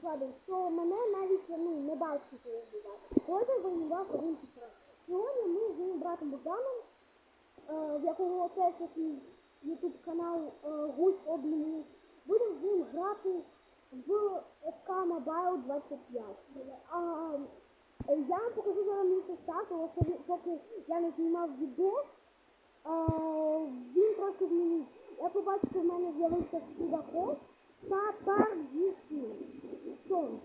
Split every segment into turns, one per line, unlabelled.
згадую, що мене навіть ну, не бачить. Кожен воював один чи. Сьогодні ми з моїм братом Богданом, е, в якого теж такий ютуб канал е, Гусь Обміни, будемо з ним грати в FK Mobile 25. А, е, я вам покажу зараз мій состав, тому що поки я не знімав відео, він трошки змінився. Я побачив, що в мене з'явився судаков та пар зі сіль. Сон.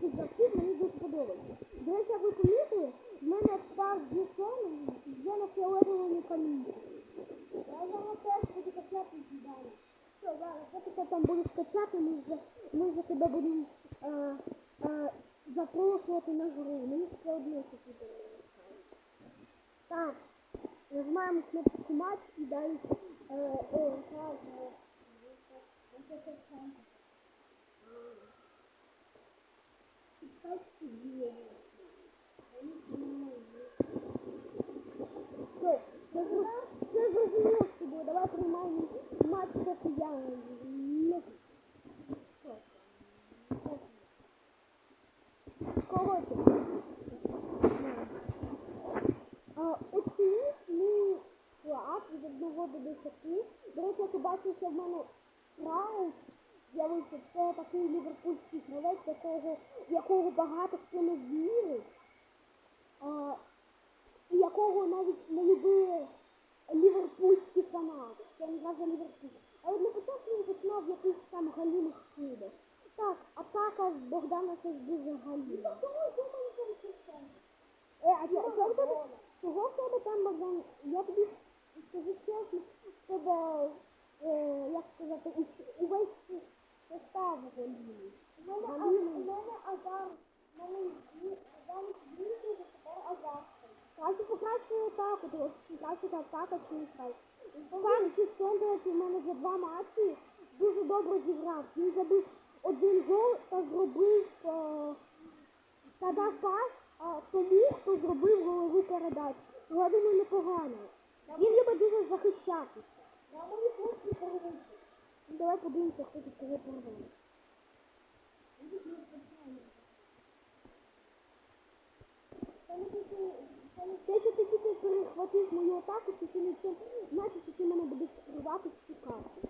ці гравців мені дуже сподобалися. До речі, ви помітили, в мене пар сон вже на фіолетовому камінці. Я зараз теж буду качати далі. Все, зараз, поки ти там будеш качати, ми вже, ми вже тебе будемо е, е, запрошувати на гру. Мені все одно що ти не. Так, нажимаємо кнопку матч і далі. Е, е, е, це зрозуміло. Давай приймаємо матч, поки я не... Що? Коротше. А, оцініть мій склад від 1 до 10. До речі, як ви що в мене Краус з'явився. Це такий ліверпульський гравець, якого, якого багато хто не вірить. А, і якого навіть не любили ліверпульські фанати. Це не за Ліверпуль. Але на початку він починав якийсь там галімих скидок. Так, атака з Богдана це дуже галіма. Е, а чого в тебе, чого в тебе там, Богдан? Я тобі скажу чесно, в тебе, е, як сказати, увесь состав галімий. У мене Азар, у мене замість Вінки тепер Азар. Краще покращує атаку, тому що краще атака, страйк. Сам Хістон, до в мене за два матчі дуже добре зіграв. Він забив один гол та зробив та дав пас тому, хто зробив голову передачу. Думаю, непогано. Він любить дуже захищатися. Я мої хлопці перевищу. Давай подивимося, хто тут кого порвав. Те, що ти тільки перехватив мою атаку, це ще нічим, значить, що ти мене будеш скривати шукати.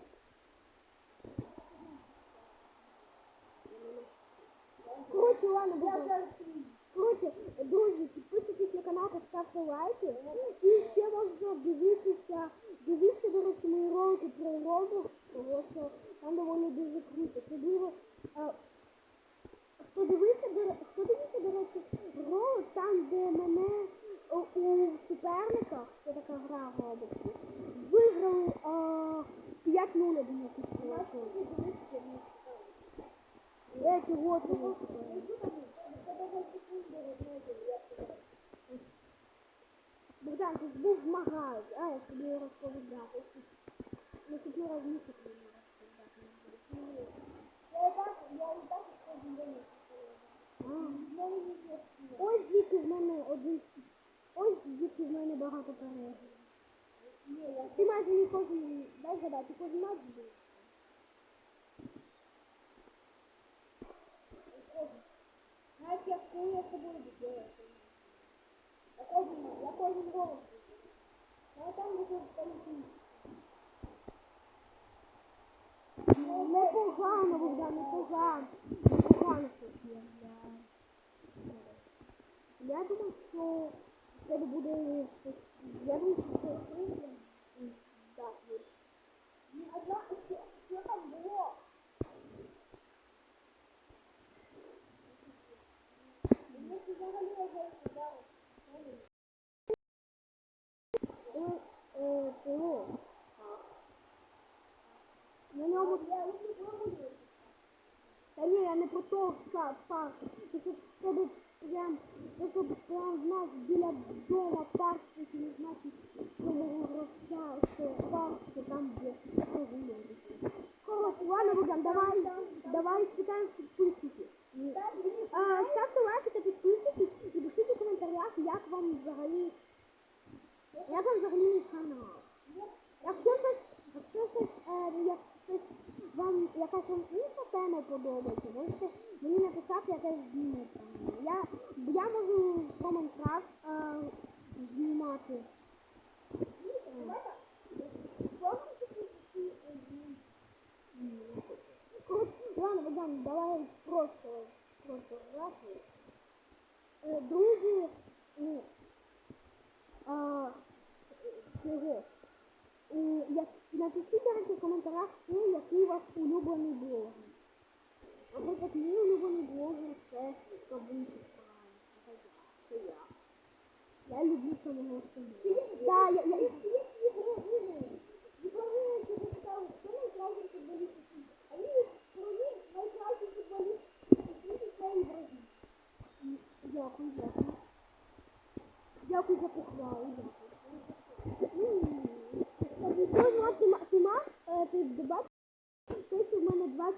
Коротше, ладно, буде. Коротше, друзі, підписуйтесь на канал, та ставте лайки. І ще можна дивитися, дивіться, до речі, мої ролики про Roblox, тому що там доволі дуже круто. Це е, Хто дивиться, до, хто до речі, ролик там, де мене у суперниках, це така гра Roblox, виграли е, 5-0 один якийсь Речі, вот вони. Богдан, ти був в магазі, а я тобі розповідав. Я і так, я і так кожен день Ось звідки в мене один. Ось звідки в мене багато переглядів. Ти майже не кожен, дай згадати, кожен матч був. Знаєш, я коли я з тобою буду. Я кожен, я кожен голос. Я там буду полетіти. Непогано, Богдан, непогано. Непогано щось є. Я думаю, що в тебе буде щось. Я думав, що це вийде. Так, ні. Ні, одна, що, що там було? Мені взагалі вже сказали. Е, е, того. На ньому я не пробую. Та ні, фа, фа. Щоб прям, це щоб прям знав біля дома парк, який не значить, що мого гравця, що парк, що там є. Коротше, ладно, Богдан, давай, давай спитаємо підписчиків. А, Ставте лайки та підписуйтесь і пишіть у коментарях, як вам взагалі, як вам взагалі канал. Якщо щось, якщо щось, як щось вам якась вам інша тема подобається, можете мені написати якесь зніму. Я, я можу е, знімати. Е, ладно, Богдан, давай просто, просто грати. Е, Друзі, ну, а, цього. І як, напишіть, речі, в коментарях, хто, який у вас улюблений блогер. Наприклад, мій улюблений блогер це Кабунчик Це я. Це я. Я люблю самого себе. Да, я, я, Дякую, дякую. Дякую за похвалу. Дякую. М. Ти ма- Ти мав, е, ти бачиш, що в мене два.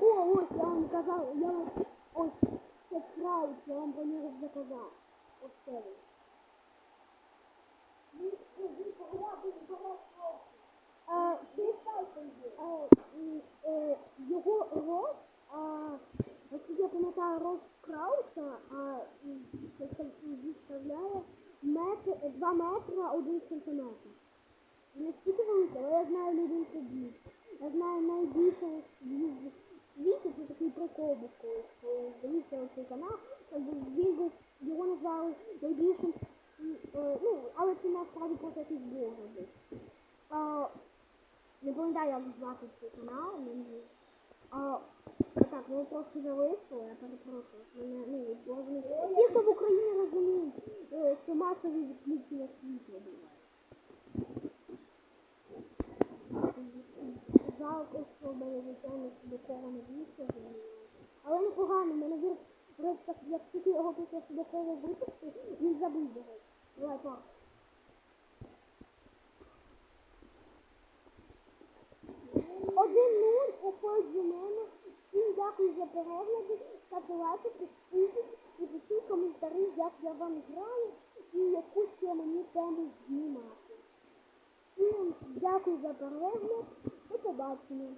О, ось, я вам казав, я вам, ось, це краут, я вам про нього заказав. Ось це я пам'ятаю, рост краута, а м, це це відставляє метр, 2 метри 1 сантиметр. Не стільки великий, але я знаю людей це. Я знаю найбільше в світі, це такий прикол був колись, коли дивився цей канал, він його назвали найбільшим, е, ну, але це насправді просто якийсь. А, не пам'ятаю, як звати цей канал, мені. Так, ви трошки зависли, я перепрошую. Мене, ну, розумію. Ті, хто в Україні розуміють, е, що масові відключення світла бувають. Жалко, що в мене звичайно судоково не вийшло. Але непогано, мене вір, так, як тільки його після судоково випустити, він забив його. Давай, пап. Один нуль уходить перегляди, ставте лайки, підписуйтесь і пишіть коментарі, як я вам граю і яку ще мені тему знімати. Дякую за перегляд. До побачення.